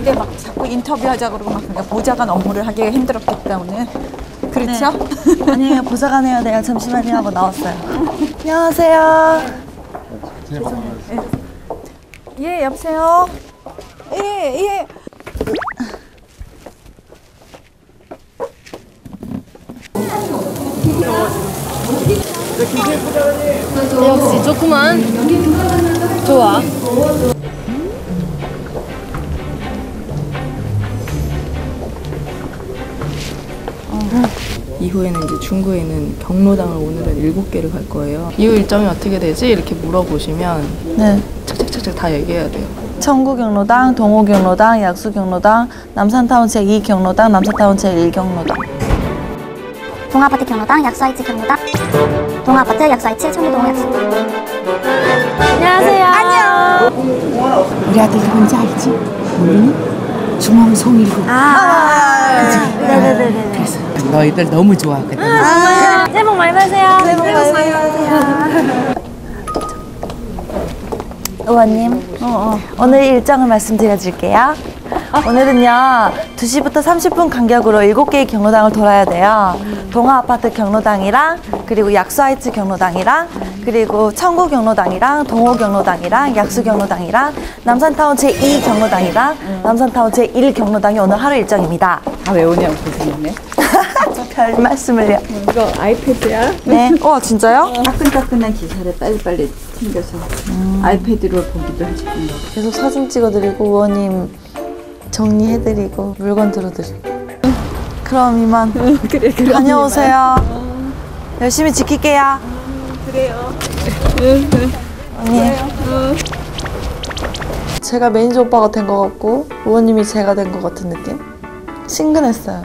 근데 막 자꾸 인터뷰하자 그러고 막 그러니까 보좌관 업무를 하기가 힘들었겠다 오늘. 그렇죠? 아니에요 보좌관 해야 돼요 잠시만요 하고 나왔어요 안녕하세요 예 여보세요. 예 예. 역시 좋구만. 좋아. 이후에는 이제 중구에는 경로당을 오늘은 일곱 개를 갈 거예요. 이후 일정이 어떻게 되지? 이렇게 물어보시면 네 착착착착 다 얘기해야 돼요. 청구경로당, 동호경로당, 약수경로당, 남산타운 제2경로당, 남산타운 제1경로당 동아아파트 경로당, 약수하이츠 경로당, 동아아파트, 약수하이츠, 청구동 약수. 안녕하세요. 안녕. 우리 아들 누군지 알지? 모르니? 주몽송이고 네네네네 너희들 너무 좋아하거든 새해 복 많이 받으세요. 새해 복 많이 의원님 오늘 일정을 말씀드려줄게요 오늘은요 2시부터 30분 간격으로 7개의 경로당을 돌아야 돼요 동아아파트 경로당이랑 그리고 약수하이츠 경로당이랑 그리고 청구 경로당이랑 동호 경로당이랑 약수 경로당이랑 남산타운 제2 경로당이랑 남산타운 제1 경로당이 오늘 하루 일정입니다 다 외우냐고 고생했네. 별 말씀을요 이거 아이패드야? 네. 와 진짜요? 따끈따끈한 기사를 빨리빨리 챙겨서 아이패드로 보기도 해주고. 계속 사진 찍어드리고 의원님 정리해드리고 물건 들어드리고 그럼 이만. 그래 그래. 다녀오세요. 열심히 지킬게요. 그래요. 언니. 제가 매니저 오빠가 된 것 같고 의원님이 제가 된 것 같은 느낌? 친근했어요